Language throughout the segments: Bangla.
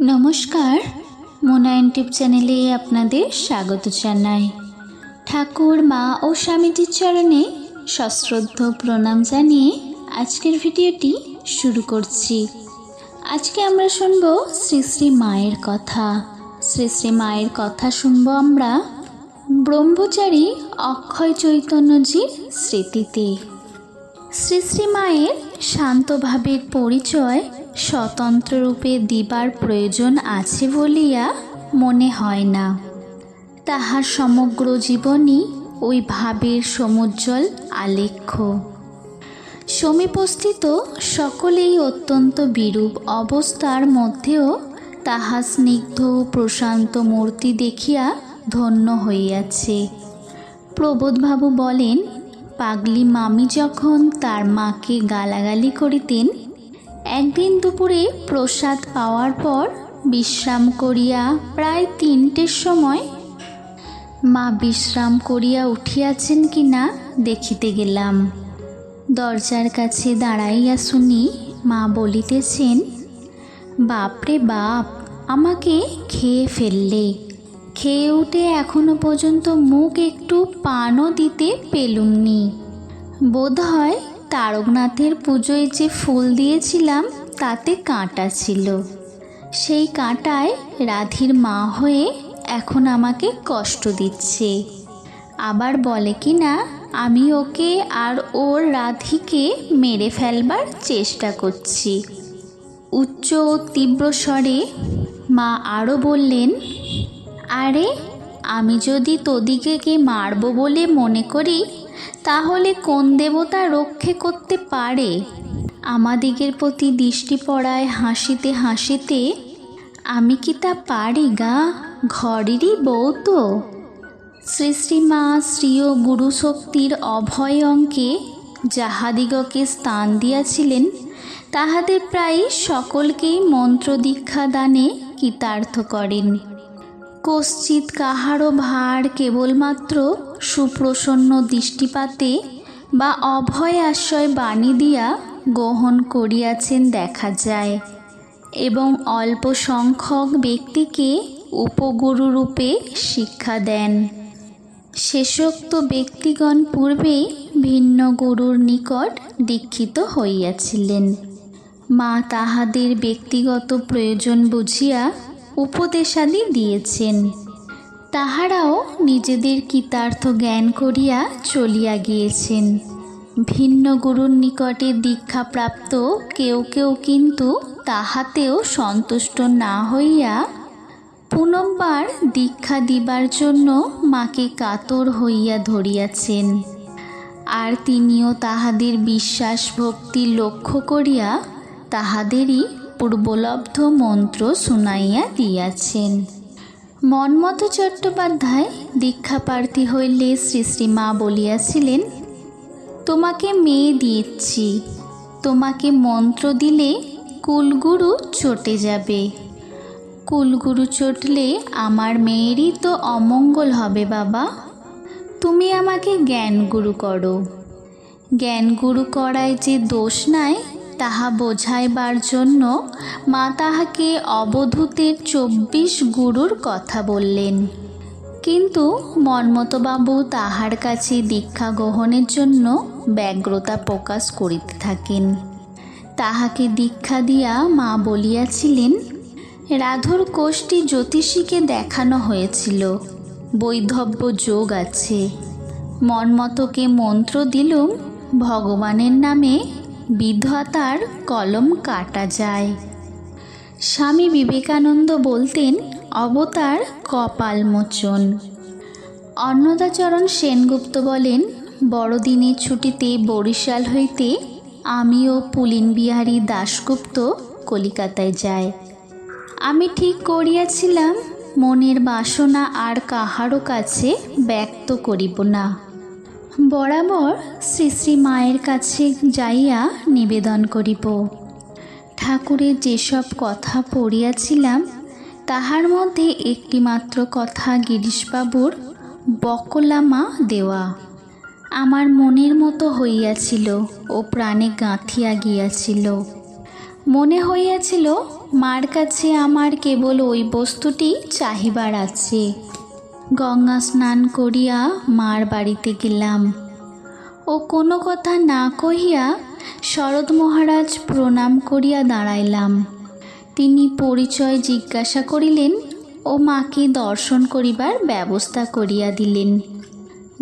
নমস্কার। মোনা ইউটিউব চ্যানেলে আপনাদের স্বাগত জানাই। ঠাকুর, মা ও স্বামীজির চরণে সশ্রদ্ধ প্রণাম জানিয়ে আজকের ভিডিওটি শুরু করছি। আজকে আমরা শুনব শ্রী শ্রী মায়ের কথা। শ্রী শ্রী মায়ের কথা শুনব আমরা ব্রহ্মচারী অক্ষয় চৈতন্যজির স্মৃতিতে। শ্রী শ্রী মায়ের শান্তভাবের পরিচয় স্বতন্ত্র রূপে দিবার প্রয়োজন আছে বলিয়া মনে হয় না। তাহার সমগ্র জীবনই ওই ভাবের সমুজ্জ্বল আলেখ্য। সমীপস্থিত সকলেই অত্যন্ত বিরূপ অবস্থার মধ্যেও তাহা স্নিগ্ধ প্রশান্ত মূর্তি দেখিয়া ধন্য হইয়াছে। প্রবোধবাবু বলেন, পাগলি মামি যখন তার মাকে গালাগালি করিতেন একদিন দুপুরে প্রসাদ পাওয়ার পর বিশ্রাম করিয়া প্রায় তিনটের সময় মা বিশ্রাম করিয়া উঠিয়াছেন কি না দেখিতে গেলাম। দরজার কাছে দাঁড়াইয়া শুনি মা বলিতেছেন, বাপরে বাপ, আমাকে খেয়ে ফেললে। খেয়ে উঠে এখনও পর্যন্ত মুখ একটু পানও দিতে পেলুমনি বোধ হয় তারকনাথের পুজোয় যে ফুল দিয়েছিলাম, তাতে কাঁটা ছিল। সেই কাঁটায় রাধির মা হয়ে এখন আমাকে কষ্ট দিচ্ছে। আবার বলে কি না আমি ওকে আর ওর রাধিকে মেরে ফেলবার চেষ্টা করছি। উচ্চ ও তীব্র স্বরে মা আরও বললেন, আরে, আমি যদি তোদিকে মারবো বলে মনে করি তাহলে কোন দেবতা রক্ষে করতে পারে? আমাদিগের প্রতি দৃষ্টি পড়ায় হাসিতে হাসিতে, আমি কি তা পারি গা? ঘরেরই বউ তো। শ্রী শ্রীমা শ্রীয় গুরু শক্তির অভয় অঙ্কে যাহাদিগকে স্থান দিয়াছিলেন, তাহাদের প্রায় সকলকেই মন্ত্র দীক্ষা দানে কৃতার্থ করেন। কশ্চিৎ কাহারও ভার কেবলমাত্র সুপ্রসন্ন দৃষ্টিপাতে বা অভয় আশ্রয় বাণী দিয়া গ্রহণ করিয়াছেন দেখা যায় এবং অল্প সংখ্যক ব্যক্তিকে উপগুরুরূপে শিক্ষা দেন। শেষোক্ত ব্যক্তিগণ পূর্বেই ভিন্ন গুরুর নিকট দীক্ষিত হইয়াছিলেন। মা তাহাদের ব্যক্তিগত প্রয়োজন বুঝিয়া উপদেশাদি দিয়েছেন। তাহারাও নিজেদের কৃতার্থ জ্ঞান করিয়া চলিয়া গিয়েছেন। ভিন্ন গুরুর নিকটে দীক্ষাপ্রাপ্ত কেউ কেউ কিন্তু তাহাতেও সন্তুষ্ট না হইয়া পুনম্বার দীক্ষা দিবার জন্য মাকে কাতর হইয়া ধরিয়াছেন। আর তিনিও তাহাদের বিশ্বাস ভক্তি লক্ষ্য করিয়া তাহাদেরই পূর্বলব্ধ মন্ত্র শুনাইয়া দিয়াছেন। মন্মথ চট্টোপাধ্যায় দীক্ষাপ্রার্থী হইলে শ্রী মা বলিয়াছিলেন, তোমাকে মেয়ে দিচ্ছি তোমাকে মন্ত্র দিলে কুলগুরু চটে যাবে। কুলগুরু চটলে আমার মেয়েরই তো অমঙ্গল হবে বাবা। তুমি আমাকে জ্ঞানগুরু করো। জ্ঞানগুরু করায় যে দোষ নাই তাহা বোঝাইবার জন্য মা তাহাকে অবধূতের চব্বিশ গুরুর কথা বললেন। কিন্তু মন্মতবাবু তাহার কাছে দীক্ষা গ্রহণের জন্য ব্যগ্রতা প্রকাশ করিতে থাকেন। তাহাকে দীক্ষা দিয়া মা বলিয়াছিলেন, রাধুর কোষ্ঠী জ্যোতিষীকে দেখানো হয়েছিল, বৈধব্য যোগ আছে। মনমতকে মন্ত্র দিলুম, ভগবানের নামে বিধাতার কলম কাটা যায়। স্বামী বিবেকানন্দ বলতেন, অবতার কপাল মোচন। অন্নদাচরণ সেনগুপ্ত বলেন, বড়দিনের ছুটিতে বরিশাল হইতে আমি ও পুলিন বিহারী দাশগুপ্ত কলিকাতায় যায় আমি ঠিক করিয়াছিলাম, মনের বাসনা আর কাহারও কাছে ব্যক্ত করিব না। বরাবর শ্রী শ্রী মায়ের কাছে যাইয়া নিবেদন করিব। ঠাকুরের যেসব কথা পড়িয়াছিলাম, তাহার মধ্যে একটিমাত্র কথা গিরিশবাবুর বকলামা দেওয়া। আমার মনের মতো হইয়াছিল ও প্রাণে গাঁথিয়া গিয়াছিল। মনে হইয়াছিল, মার কাছে আমার কেবল ওই বস্তুটি চাহিবার আছে। গঙ্গা স্নান করিয়া মার বাড়িতে গেলাম। ও কোনো কথা না কহিয়া শরৎ মহারাজ প্রণাম করিয়া দাঁড়াইলাম। তিনি পরিচয় জিজ্ঞাসা করিলেন, ও মাকে দর্শন করিবার ব্যবস্থা করিয়া দিলেন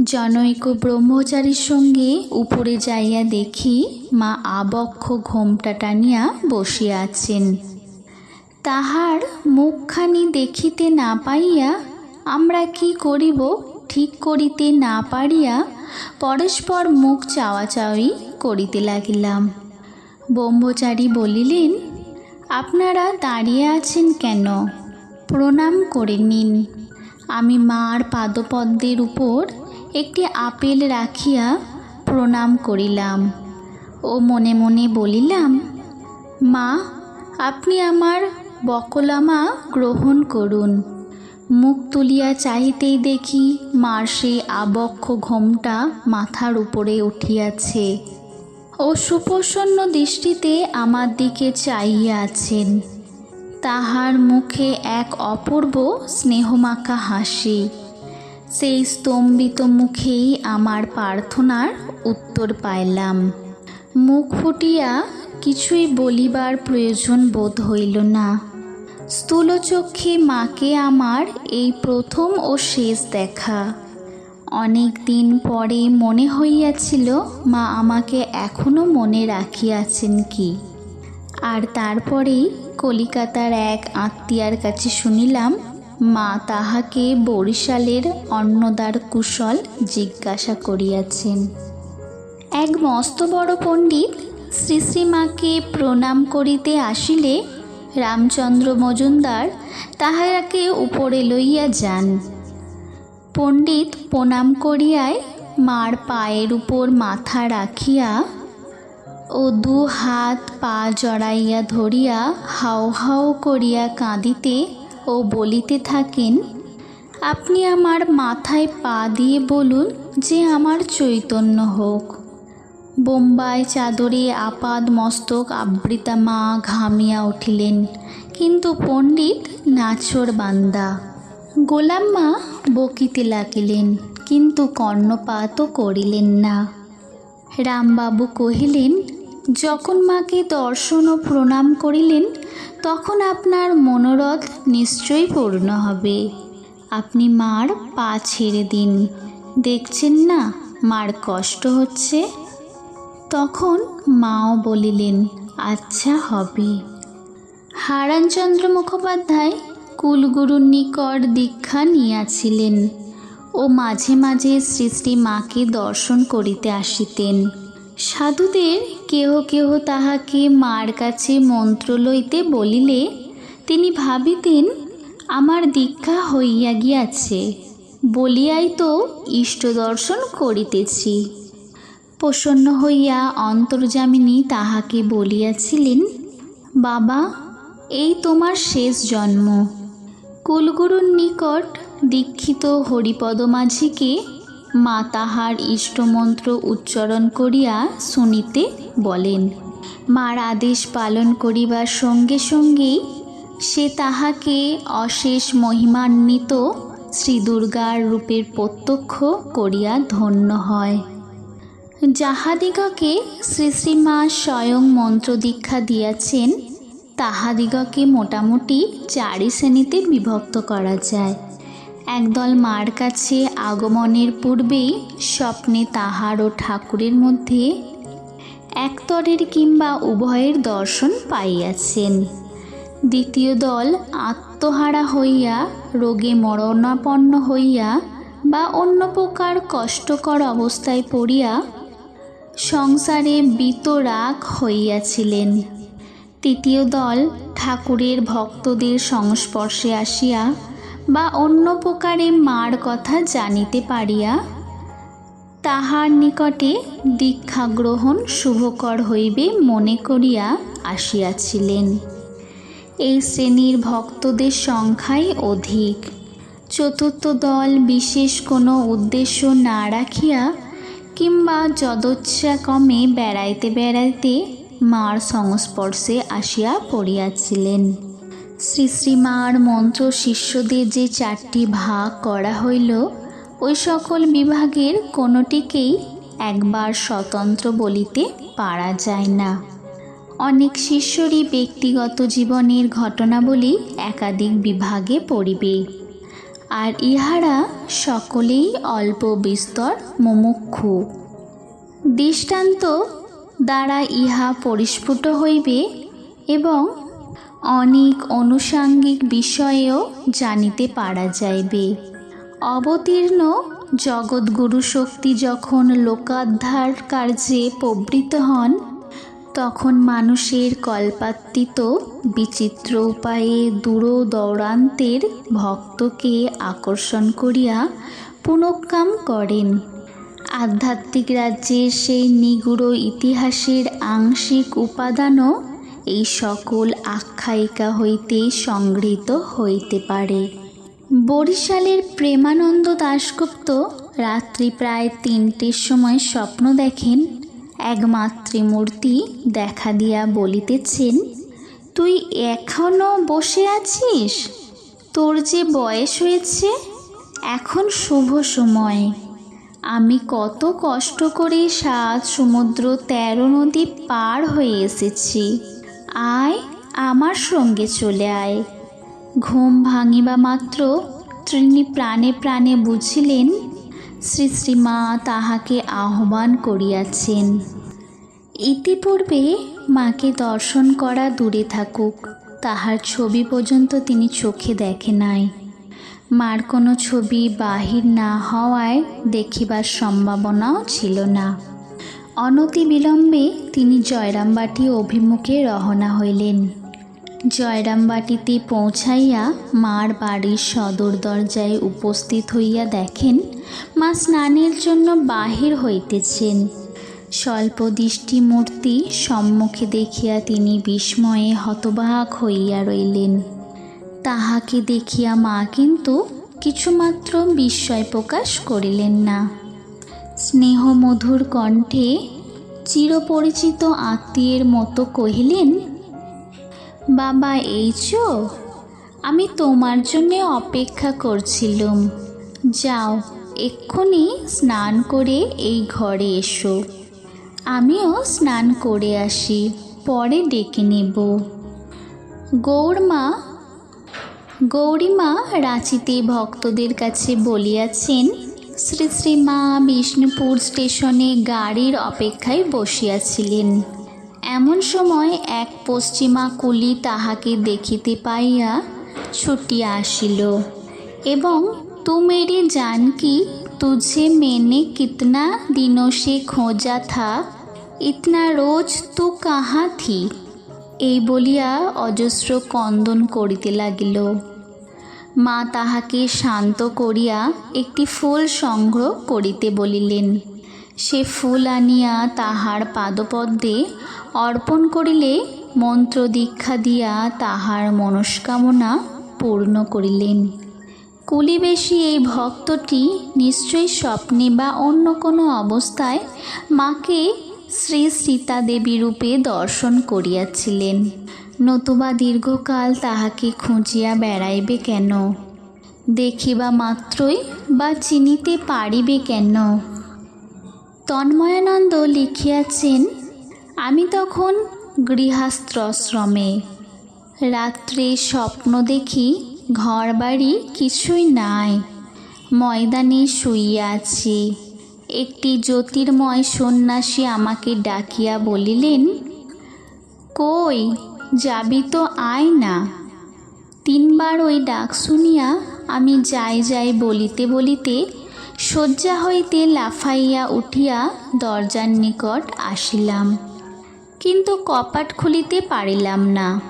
জনৈক ব্রহ্মচারীর সঙ্গে উপরে যাইয়া দেখি মা আবক্ষ ঘোমটা টানিয়া বসিয়া আছেন। তাহার মুখখানি দেখিতে না পাইয়া আমরা কি করিব ঠিক করিতে না পারিয়া পরস্পর মুখ চাওয়াচাওয়ি করিতে লাগিলাম। ব্রহ্মচারী বলিলেন, আপনারা দাঁড়িয়ে আছেন কেন? প্রণাম করে নিন। আমি মার পাদপদ্মের উপর একটি আপেল রাখিয়া প্রণাম করিলাম ও মনে মনে বলিলাম, মা, আপনি আমার বকলামা গ্রহণ করুন। মুখ তুলিয়া চাহিতেই দেখি মার সেই আবক্ষ ঘোমটা মাথার উপরে উঠিয়াছে। ও সুপ্রসন্ন দৃষ্টিতে আমার দিকে চাইয়া আছেন তাহার মুখে এক অপূর্ব স্নেহমাখা হাসি। সেই স্তম্ভিত মুখেই আমার প্রার্থনার উত্তর পাইলাম। মুখ ফুটিয়া কিছুই বলিবার প্রয়োজন বোধ হইল না। স্থূলচক্ষে মাকে আমার এই প্রথম ও শেষ দেখা। অনেক দিন পরে মনে হইয়াছিল, মা আমাকে এখনও মনে রাখিয়াছেন কি। আর তারপরেই কলিকাতার এক আত্মীয়ার কাছে শুনিলাম, মা তাহাকে বরিশালের অন্নদার কুশল জিজ্ঞাসা করিয়াছেন। এক মস্ত বড় পণ্ডিত শ্রী শ্রীমাকে প্রণাম করিতে আসিলে রামচন্দ্র মজুমদার তাহাকে উপরে লইয়া যান। পণ্ডিত প্রণাম করিয়ায় মার পায়ের উপর মাথা রাখিয়া ও দু হাত পা জড়াইয়া ধরিয়া হাও হাও করিয়া কাঁদিতে ও বলিতে থাকেন, আপনি আমার মাথায় পা দিয়ে বলুন যে আমার চৈতন্য হোক। বোম্বাই চাদরে আপাদ মস্তক আবৃতা মা ঘামিয়া উঠিলেন। কিন্তু পণ্ডিত নাচর বান্দা গোলাম মা বকিতে লাগিলেন, কিন্তু কর্ণপাতও করিলেন না। রামবাবু কহিলেন, যখন মাকে দর্শন ও প্রণাম করিলেন, তখন আপনার মনোরথ নিশ্চয়ই পূর্ণ হবে। আপনি মার পা ছেড়ে দিন। দেখছেন না মার কষ্ট হচ্ছে? তখন মাও বলিলেন আচ্ছা হবে। হারানচন্দ্র মুখোপাধ্যায় কুলগুরুর নিকট দীক্ষা নিয়াছিলেন ও মাঝে মাঝে শ্রী শ্রী মাকে দর্শন করিতে আসিতেন। সাধুদের কেহ কেহ তাহাকে মার কাছে মন্ত্র লইতে বলিলে, তিনি ভাবিতেন, আমার দীক্ষা হইয়া গিয়াছে, বলিয়াই তো ইষ্ট দর্শন করিতেছি। প্রসন্ন হইয়া অন্তর্যামিনী তাহাকে বলিয়াছিলেন, বাবা, এই তোমার শেষ জন্ম। কুলগুরুর নিকট দীক্ষিত হরিপদ মাঝিকে মা তাহার ইষ্টমন্ত্র উচ্চারণ করিয়া শুনিতে বলেন, মার আদেশ পালন করিবার সঙ্গে সঙ্গেই সে তাহাকে অশেষ মহিমান্বিত শ্রী দুর্গার রূপের প্রত্যক্ষ করিয়া ধন্য হয়। যাহাদিগকে শ্রী শ্রীমা স্বয়ং মন্ত্র দীক্ষা দিয়াছেন, তাহাদিগকে মোটামুটি চারি শ্রেণীতে বিভক্ত করা যায়। একদল মার কাছে আগমনের পূর্বেই স্বপ্নে তাহার ও ঠাকুরের মধ্যে একতরের কিংবা উভয়ের দর্শন পাইয়াছেন। দ্বিতীয় দল আত্মহারা হইয়া, রোগে মরণাপন্ন হইয়া বা অন্য প্রকার কষ্টকর অবস্থায় পড়িয়া সংসারে বিতরাগ হইয়াছিলেন। তৃতীয় দল ঠাকুরের ভক্তদের সংস্পর্শে আসিয়া বা অন্য প্রকারে মার কথা জানিতে পারিয়া তাহার নিকটে দীক্ষা গ্রহণ শুভকর হইবে মনে করিয়া আসিয়াছিলেন। এই শ্রেণির ভক্তদের সংখ্যাই অধিক। চতুর্থ দল বিশেষ কোনো উদ্দেশ্য না রাখিয়া কিংবা যদচ্ছা কমে বেড়াইতে বেড়াইতে মার সংস্পর্শে আসিয়া পড়িয়াছিলেন। শ্রী শ্রীমার মন্ত্র শিষ্যদের যে চারটি ভাগ করা হইল, ওই সকল বিভাগের কোনোটিকেই একবার স্বতন্ত্র বলিতে পারা যায় না। অনেক শিষ্যরই ব্যক্তিগত জীবনের ঘটনাবলী একাধিক বিভাগে পড়িবে। আর ইহারা সকলেই অল্প বিস্তর মুমুক্ষু। দৃষ্টান্ত দ্বারা ইহা পরিস্ফুট হইবে এবং অনেক অনুষাঙ্গিক বিষয়েও জানিতে পারা যাইবে। অবতীর্ণ জগৎগুরু শক্তি যখন লোকাধ্যার কার্যে প্রবৃত হন তখন মানুষের কল্পাত্তিত বিচিত্র উপায়ে দূর দৌড়ান্তের ভক্তকে আকর্ষণ করিয়া পুনঃকাম করেন। আধ্যাত্মিক রাজ্যের সেই নিগুড় ইতিহাসের আংশিক উপাদানও এই সকল আখ্যায়িকা হইতে সংগৃহীত হইতে পারে। বরিশালের প্রেমানন্দ দাশগুপ্ত রাত্রি প্রায় তিনটের সময় স্বপ্ন দেখেন এক মাতৃমূর্তি দেখা দিয়া বলিতেছেন, তুই এখনও বসে আছিস? তোর যে বয়স হয়েছে, এখন শুভ সময়। আমি কত কষ্ট করে সাত সমুদ্র তেরো নদী পার হয়ে এসেছি। আয়, আমার সঙ্গে চলে আয়। ঘুম ভাঙিবা মাত্র তিনি প্রাণে প্রাণে বুঝিলেন শ্রী শ্রীমা তাহাকে আহ্বান করিয়াছেন। ইতিপূর্বে মাকে দর্শন করা দূরে থাকুক, তাহার ছবি পর্যন্ত তিনি চোখে দেখে নাই। মার কোনো ছবি বাহির না হওয়ায় দেখিবার সম্ভাবনাও ছিল না। অনতি বিলম্বে তিনি জয়রামবাটি অভিমুখে রওনা হইলেন। জয়রামবাটিতে পৌঁছাইয়া মার বাড়ির সদর দরজায় উপস্থিত হইয়া দেখেন, মা স্নানের জন্য বাহির হইতেছেন। স্বল্প দৃষ্টি মূর্তি সম্মুখে দেখিয়া তিনি বিস্ময়ে হতবাক হইয়া রইলেন। তাহাকে দেখিয়া মা কিন্তু কিছুমাত্র বিস্ময় প্রকাশ করিলেন না। স্নেহমধুর কণ্ঠে চিরপরিচিত আত্মীয়ের মতো কহিলেন বাবা, এই চো আমি তোমার জন্যে অপেক্ষা করছিলুম। যাও, এক্ষুনি স্নান করে এই ঘরে এসো। আমিও স্নান করে আসি, পরে ডেকে নেব। গৌরমা গৌরীমা রাঁচিতে ভক্তদের কাছে বলিয়াছেন, শ্রী শ্রী মা বিষ্ণুপুর স্টেশনে গাড়ির অপেক্ষায় বসিয়াছিলেন। এমন সময় এক পশ্চিমা কুলি তাহাকে দেখিতে পাইয়া ছুটিয়া আসিল এবং তু মেরি জানকি तुझे मैंने कितना दिनों से खोजा था इतना রোজ তু কাহা থি এই বলিয়া অজস্র কন্দন করিতে লাগিল মা তাহাকে শান্ত করিয়া একটি ফুল সংগ্রহ করিতে বলিলেন সে ফুল আনিয়া তাহার পাদপদ্মে অর্পণ করিলে, মন্ত্র দীক্ষা দিয়া তাহার মনস্কামনা পূর্ণ করিলেন। কুলিবেশী এই ভক্তটি নিশ্চয়ই স্বপ্নে বা অন্য কোনো অবস্থায় মাকে শ্রী সীতা দেবী রূপে দর্শন করিয়াছিলেন। নতুবা দীর্ঘকাল তাহাকে খুঁজিয়া বেড়াইবে কেন? দেখিবা মাত্রই বা চিনিতে পারিবে কেন? তন্ময়ানন্দ লিখিয়াছেন, আমি তখন গৃহাস্ত্রশ্রমে রাত্রে স্বপ্ন দেখি ঘর বাড়ি কিছুই নাই। ময়দানে শুইয়া আছি। একটি জ্যোতির্ময় সন্ন্যাসী আমাকে ডাকিয়া বলিলেন, কই, যাবি তো আয় না। তিনবার ওই ডাক শুনিয়া আমি যাই যাই বলিতে বলিতে শয্যা হইতে লাফাইয়া উঠিয়া দরজার নিকট আসিলাম। কিন্তু কপাট খুলিতে পারিলাম না।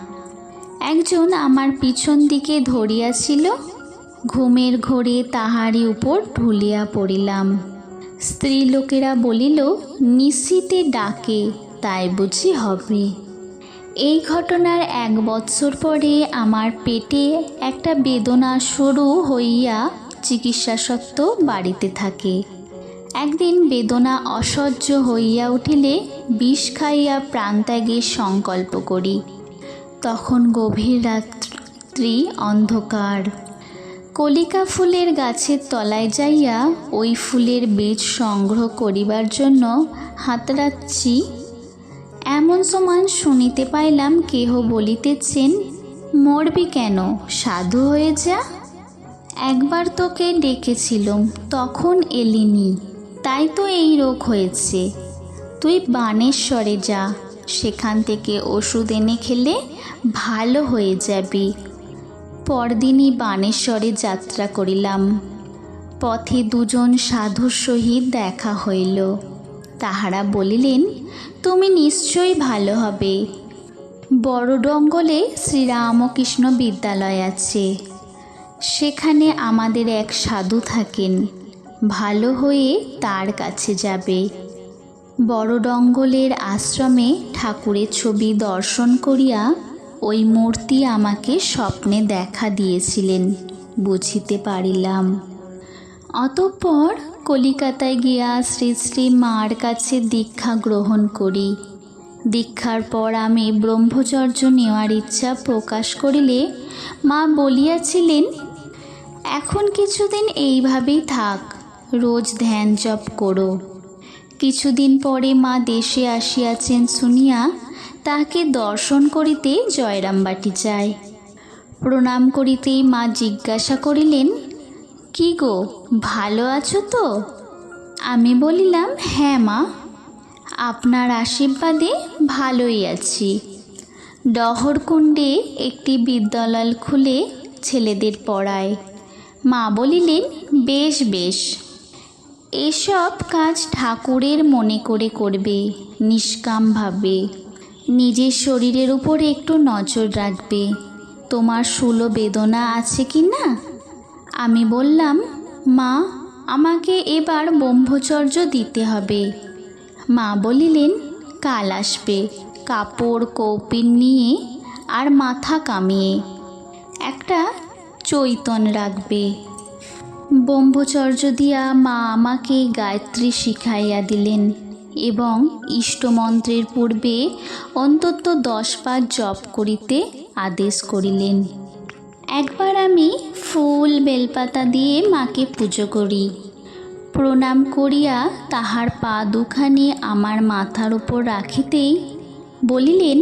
একজন আমার পিছন দিকে ধরিয়াছিল, ঘুমের ঘোরে তাহারই উপর ঢুলিয়া পড়িলাম। স্ত্রী লোকেরা বলিল, নিশীতে ডাকে, তাই বুঝি হবে। এই ঘটনার এক বৎসর পরে আমার পেটে একটা বেদনা শুরু হইয়া চিকিৎসা সত্ত্বেও বাড়িতে থাকে। একদিন বেদনা অসহ্য হইয়া উঠিলে বিষ খাইয়া প্রাণত্যাগের সংকল্প করি। তখন গভীর রাত্রি অন্ধকার। কলিকা ফুলের গাছের তলায় যাইয়া ওই ফুলের বীজ সংগ্রহ করিবার জন্য হাতড়াচ্ছি এমন সমান শুনিতে পাইলাম কেহ বলিতেছেন, মরবি কেন? সাধু হয়ে যা। একবার তোকে ডেকেছিলুম, তখন এলিনি। তাই তো এই রোগ হয়েছে। তুই বানেশ্বরে যা, সেখান থেকে ওষুধ এনে খেলে ভালো হয়ে যাবি। পরদিনই বানেশ্বরে যাত্রা করিলাম। পথে দুজন সাধুর সহিত দেখা হইল। তাহারা বলিলেন, তুমি নিশ্চয়ই ভালো হবে। বড় ডঙ্গলে শ্রীরামকৃষ্ণ বিদ্যালয় আছে। সেখানে আমাদের এক সাধু থাকেন। ভালো হয়ে তার কাছে যাবে। বড় ডঙ্গলের আশ্রমে ঠাকুরের ছবি দর্শন করিয়া ওই মূর্তি আমাকে স্বপ্নে দেখা দিয়েছিলেন, বুঝিতে পারিলাম। অতঃপর কলিকাতায় গিয়া শ্রী শ্রী মার কাছে দীক্ষা গ্রহণ করি। দীক্ষার পর আমি ব্রহ্মচর্য নেওয়ার ইচ্ছা প্রকাশ করিলে মা বলিয়াছিলেন এখন কিছুদিন এইভাবেই থাক, রোজ ধ্যান জপ করো। কিছুদিন পরে মা দেশে আসিয়াছেন শুনিয়া তাকে দর্শন করিতে জয়রামবাটি যায়। প্রণাম করিতেই মা জিজ্ঞাসা করিলেন, কি গো, ভালো আছো তো? আমি বলিলাম হ্যাঁ মা, আপনার আশীর্বাদে ভালোই আছি। ডহরকুণ্ডে একটি বিদ্যালয় খুলে ছেলেদের পড়ায়। মা বলিলেন, বেশ বেশ। এসব কাজ ঠাকুরের মনে করে করবে, নিষ্কামভাবে। নিজের শরীরের উপর একটু নজর রাখবে। তোমার সুলো বেদনা আছে কি না? আমি বললাম, মা, আমাকে এবার ব্রহ্মচর্য দিতে হবে। মা বলিলেন, কাল আসবে। কাপড়, কৌপিন নিয়ে আর মাথা কামিয়ে। একটা চৈতন রাখবে। ব্রহ্মচর্য দিয়া মা আমাকে গায়ত্রী শিখাইয়া দিলেন এবং ইষ্টমন্ত্রের পূর্বে অন্তত দশ বার জপ করিতে আদেশ করিলেন। একবার আমি ফুল, বেলপাতা দিয়ে মাকে পুজো করি। প্রণাম করিয়া তাহার পা দুখানি আমার মাথার উপর রাখিতেই বলিলেন,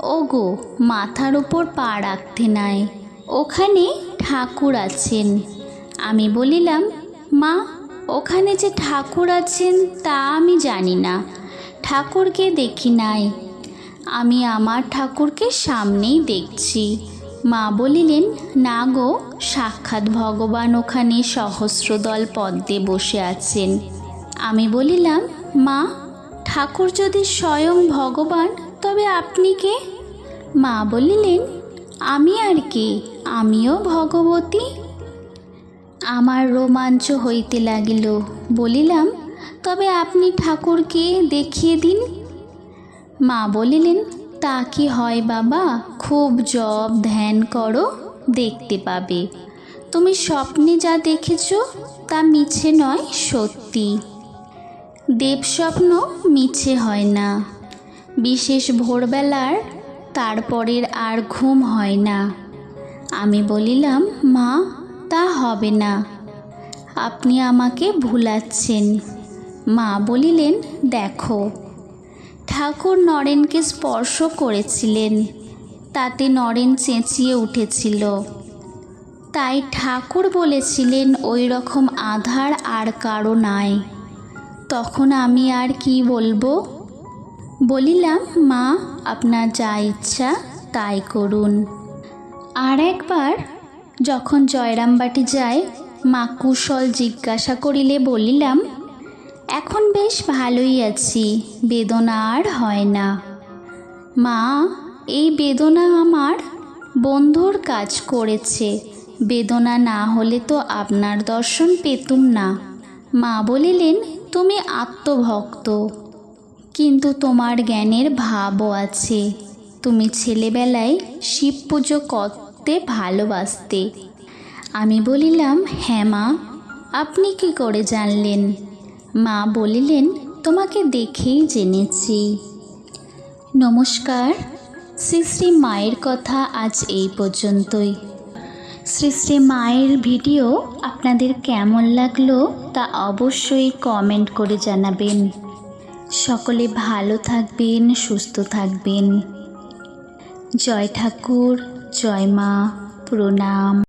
ওগো, মাথার উপর পা রাখতে নাই। ওখানে ঠাকুর আছেন। আমি বলিলাম, মা, ওখানে যে ঠাকুর আছেন তা আমি জানি না। ঠাকুরকে দেখি নাই। আমি আমার ঠাকুরকে সামনেই দেখছি। মা বলিলেন, না গো, সাক্ষাৎ ভগবান ওখানে সহস্রদল পদ্মে বসে আছেন। আমি বলিলাম, মা, ঠাকুর যদি স্বয়ং ভগবান, তবে আপনি কে? মা বলিলেন, আমি আর কে? আমিও ভগবতী। আমার রোমাঞ্চ হইতে লাগিল, বলিলাম, তবে আপনি ঠাকুরকে দেখিয়ে দিন। মা বলিলেন, তা কি হয় বাবা, খুব জপ ধ্যান করো, দেখতে পাবে। তুমি স্বপ্নে যা দেখেছ, তা মিছে নয়, সত্যি। দেবস্বপ্ন মিছে হয় না। বিশেষ ভোরবেলার, তারপরের আর ঘুম হয় না। আমি বলিলাম, মা, তা হবে না। আপনি আমাকে ভুলাচ্ছেন। মা বলিলেন, দেখো, ঠাকুর নরেনকে স্পর্শ করেছিলেন। তাতে নরেন চেঁচিয়ে উঠেছিল। তাই ঠাকুর বলেছিলেন, ওই রকম আধার আর কারও নাই। তখন আমি আর কি বলব? বলিলাম, মা, আপনার যা ইচ্ছা তাই করুন। আর একবার যখন জয়রামবাটি যায়, মা কুশল জিজ্ঞাসা করিলে বলিলাম, এখন বেশ ভালোই আছি, বেদনা আর হয় না। মা, এই বেদনা আমার বন্ধুর কাজ করেছে, বেদনা না হলে তো আপনার দর্শন পেতুম না। মা বলিলেন, তুমি আত্মভক্ত, কিন্তু তোমার জ্ঞানের ভাবও আছে। তুমি ছেলেবেলায় শিব পুজো করতে ভালোবাসতে। আমি বলিলাম হ্যাঁ মা, আপনি কি করে জানলেন? মা বলিলেন, তোমাকে দেখেই জেনেছি। নমস্কার। শ্রী শ্রী মায়ের কথা আজ এই পর্যন্তই। শ্রী শ্রী মায়ের ভিডিও আপনাদের কেমন লাগল তা অবশ্যই কমেন্ট করে জানাবেন। সকলে ভালো থাকবেন, সুস্থ থাকবেন। জয় ঠাকুর। জয় মা প্রণাম